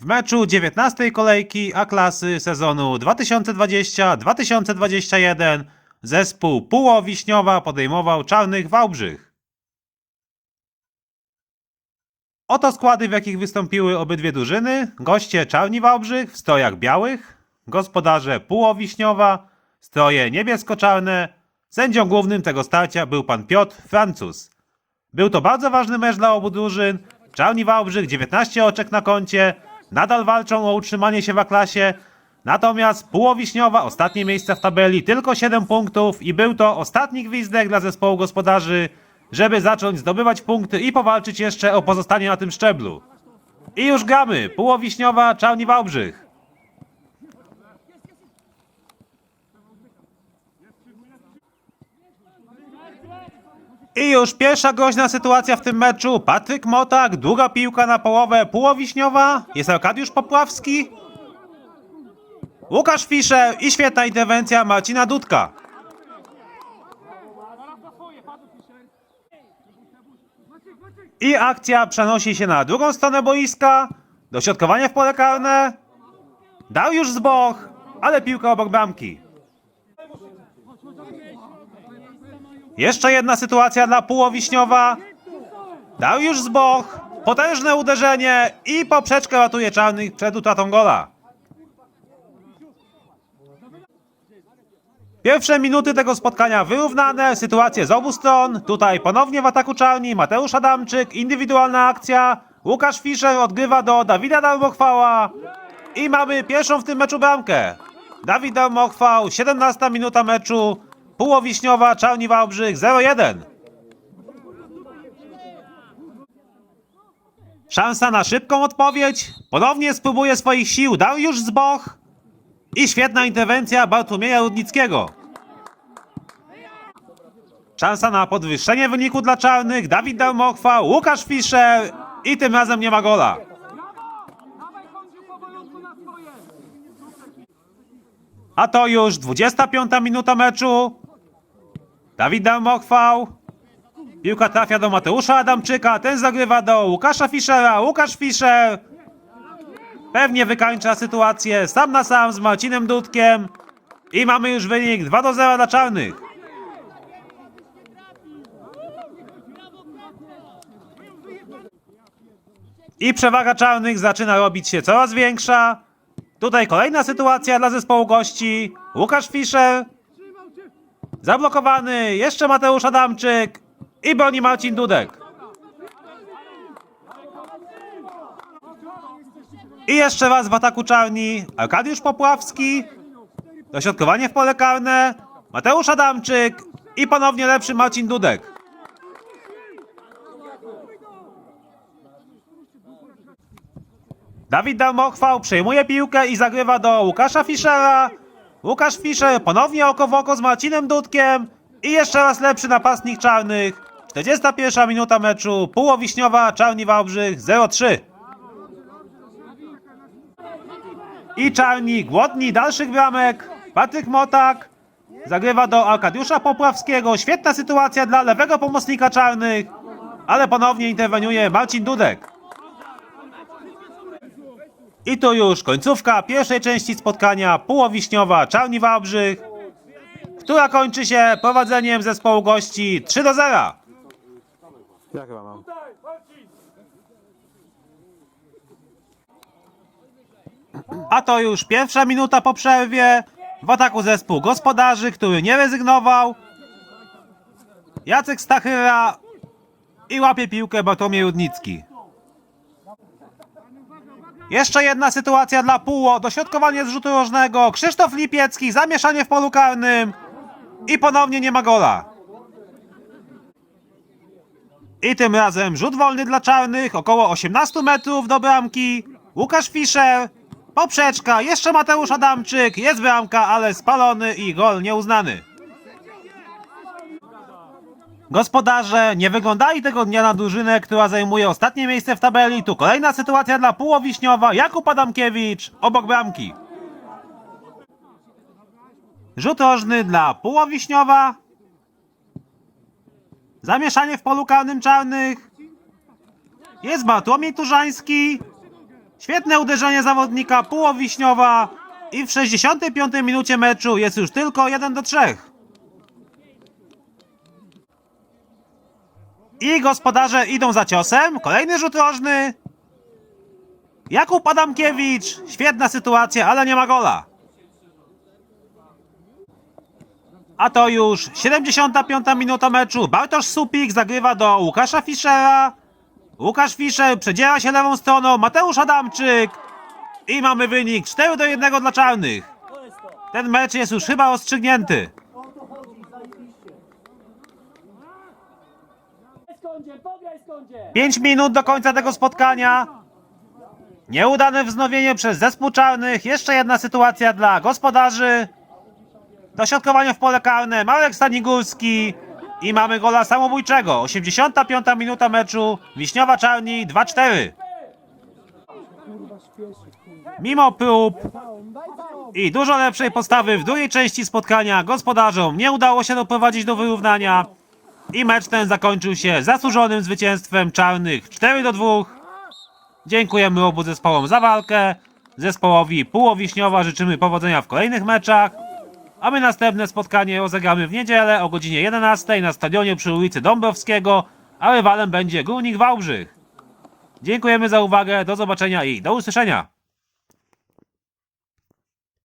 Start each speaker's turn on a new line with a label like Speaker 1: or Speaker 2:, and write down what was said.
Speaker 1: W meczu 19 kolejki A-klasy sezonu 2020-2021 zespół Pułowiśniowa podejmował Czarnych Wałbrzych. Oto składy, w jakich wystąpiły obydwie drużyny. Goście Czarni Wałbrzych w strojach białych, gospodarze Pułowiśniowa, stroje niebiesko-czarne. Sędzią głównym tego starcia był pan Piotr Francuz. Był to bardzo ważny mecz dla obu drużyn. Czarni Wałbrzych 19 oczek na koncie, nadal walczą o utrzymanie się w A-klasie. Natomiast Pułowiśniowa ostatnie miejsce w tabeli, tylko 7 punktów i był to ostatni gwizdek dla zespołu gospodarzy, żeby zacząć zdobywać punkty i powalczyć jeszcze o pozostanie na tym szczeblu. I już gramy. Pułowiśniowa, Czarni Wałbrzych. I już pierwsza groźna sytuacja w tym meczu. Patryk Motak, długa piłka na połowę Pułowiśniowa. Jest Arkadiusz Popławski. Łukasz Fischer i świetna interwencja Marcina Dudka. I akcja przenosi się na drugą stronę boiska. Dośrodkowanie w pole karne. Dariusz Zboch, ale piłka obok bramki. Jeszcze jedna sytuacja dla Pułowiśniowa. Dariusz Zboch, potężne uderzenie i poprzeczkę ratuje Czarnych przed utratą gola. Pierwsze minuty tego spotkania wyrównane, sytuacje z obu stron. Tutaj ponownie w ataku Czarni Mateusz Adamczyk, indywidualna akcja. Łukasz Fischer odgrywa do Dawida Darmochwała. I mamy pierwszą w tym meczu bramkę. Dawid Darmochwał, 17 minuta meczu. Pułowiśniowa, Czarni Wałbrzych 0-1. Szansa na szybką odpowiedź. Ponownie spróbuje swoich sił Dariusz Zboch. I świetna interwencja Bartłomieja Rudnickiego. Szansa na podwyższenie wyniku dla czarnych. Dawid Darmochwa, Łukasz Fischer i tym razem nie ma gola. A to już 25 minuta meczu. Dawid Darmochwał. Piłka trafia do Mateusza Adamczyka. Ten zagrywa do Łukasza Fischera. Łukasz Fischer pewnie wykańcza sytuację sam na sam z Marcinem Dudkiem. I mamy już wynik 2 do 0 dla czarnych. I przewaga czarnych zaczyna robić się coraz większa. Tutaj kolejna sytuacja dla zespołu gości. Łukasz Fischer. Zablokowany. Jeszcze Mateusz Adamczyk. I broni Marcin Dudek. I jeszcze raz w ataku czarni. Arkadiusz Popławski. Dośrodkowanie w pole karne. Mateusz Adamczyk. I ponownie lepszy Marcin Dudek. Dawid Darmochwał przejmuje piłkę i zagrywa do Łukasza Fischera. Łukasz Fischer ponownie oko w oko z Marcinem Dudkiem. I jeszcze raz lepszy napastnik czarnych. 41 minuta meczu. Pułowiśniowa, Czarni Wałbrzych 0-3. I Czarni głodni dalszych bramek. Patryk Motak zagrywa do Arkadiusza Popławskiego. Świetna sytuacja dla lewego pomocnika Czarnych. Ale ponownie interweniuje Marcin Dudek. I to już końcówka pierwszej części spotkania Pułowiśniowa Czarni Wałbrzych, która kończy się prowadzeniem zespołu gości 3 do 0.
Speaker 2: Ja chyba mam.
Speaker 1: A to już pierwsza minuta po przerwie. W ataku zespół gospodarzy, który nie rezygnował. Jacek Stachyra i łapie piłkę Bartłomiej Rudnicki. Jeszcze jedna sytuacja dla Puło. Dośrodkowanie z rzutu rożnego. Krzysztof Lipiecki, zamieszanie w polu karnym. I ponownie nie ma gola. I tym razem rzut wolny dla czarnych, około 18 metrów do bramki. Łukasz Fischer, poprzeczka, jeszcze Mateusz Adamczyk, jest bramka, ale spalony i gol nieuznany. Gospodarze nie wyglądali tego dnia na drużynę, która zajmuje ostatnie miejsce w tabeli. Tu kolejna sytuacja dla Pułowiśniowa, Jakub Adamkiewicz, obok bramki. Rzut rożny dla Pułowiśniowa. Zamieszanie w polu karnym czarnych. Jest Bartłomiej Turzański. Świetne uderzenie zawodnika Pułowiśniowa i w 65 minucie meczu jest już tylko 1 do 3. I gospodarze idą za ciosem. Kolejny rzut rożny. Jakub Adamkiewicz. Świetna sytuacja, ale nie ma gola. A to już 75 minuta meczu. Bartosz Supik zagrywa do Łukasza Fischera. Łukasz Fischer przedziera się lewą stroną. Mateusz Adamczyk. I mamy wynik 4 do 1 dla czarnych. Ten mecz jest już chyba rozstrzygnięty. 5 minut do końca tego spotkania. Nieudane wznowienie przez zespół czarnych. Jeszcze jedna sytuacja dla gospodarzy. Dośrodkowanie w pole karne. Marek Stanigórski. I mamy gola samobójczego. 85 minuta meczu. Wiśniowa Czarni 2-4. Mimo prób i dużo lepszej postawy w drugiej części spotkania gospodarzom nie udało się doprowadzić do wyrównania. I mecz ten zakończył się zasłużonym zwycięstwem czarnych 4 do 2. Dziękujemy obu zespołom za walkę. Zespołowi Pułowiśniowa życzymy powodzenia w kolejnych meczach. A my następne spotkanie rozegramy w niedzielę o godzinie 11 na stadionie przy ulicy Dąbrowskiego, a rywalem będzie Górnik Wałbrzych. Dziękujemy za uwagę, do zobaczenia i do usłyszenia.